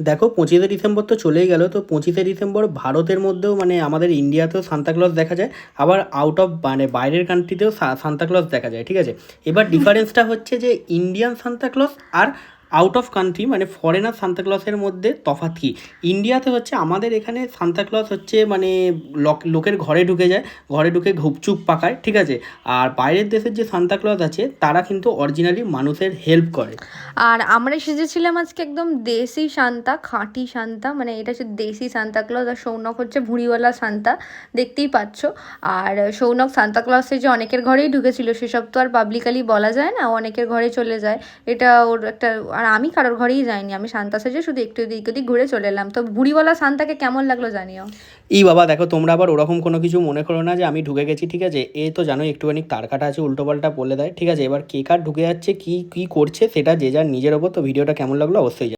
দেখো পঁচিশে ডিসেম্বর তো চলেই গেল তো পঁচিশে ডিসেম্বর ভারতের মধ্যেও মানে আমাদের ইন্ডিয়াতেও সান্তাক্লস দেখা যায় আবার আউট অফ মানে বাইরের কান্ট্রিতেও সান্তাক্লস দেখা যায় ঠিক আছে? এবার ডিফারেন্সটা হচ্ছে যে ইন্ডিয়ান সান্তাক্লস আর আউট অফ কান্ট্রি মানে ফরেনার সান্তাক্লজের মধ্যে তফাৎ কী? ইন্ডিয়াতে হচ্ছে আমাদের এখানে সান্তাক্লস হচ্ছে মানে লোক- লোকের ঘরে ঢুকে যায়, ঘরে ঢুকে ঘুপচুপ পাকায়, ঠিক আছে? আর বাইরের দেশের যে সান্তাক্লস আছে, তারা কিন্তু অরিজিনালি মানুষের হেল্প করে। আর আমরা সেজেছিলাম আজকে একদম দেশি সান্তা খাঁটি সান্তা মানে এটা হচ্ছে দেশি সান্তাক্লস আর সৌনক হচ্ছে ভুঁড়িওয়ালা সান্তা দেখতেই পাচ্ছ। আর সৌনক সান্তা ক্লজ যে অনেকের ঘরেই ঢুকেছিল, সেসব তো আর পাবলিকালি বলা যায় না, অনেকের ঘরে চলে যায়। এটা ওর একটা আর আমি কারোর ঘরেই যাইনি, আমি সান্তা সেজে শুধু একটু এদিক ওদিক ঘুরে চলে এলাম। তো বুড়িওয়ালা শান্তাকে কেমন লাগল জানিও? এই বাবা, দেখো তোমরা আবার ওরকম কোনো কিছু মনে করো না যে আমি ঢুকে গেছি, ঠিক আছে? এ তো জানো একটুখানি তার কাটা আছে, উল্টোপাল্টা বলে দেয়, ঠিক আছে? এবার কে কার ঢুকে যাচ্ছে, কি কি করছে, সেটা যে যার নিজের ওপর, তো ভিডিওটা কেমন লাগল অবশ্যই।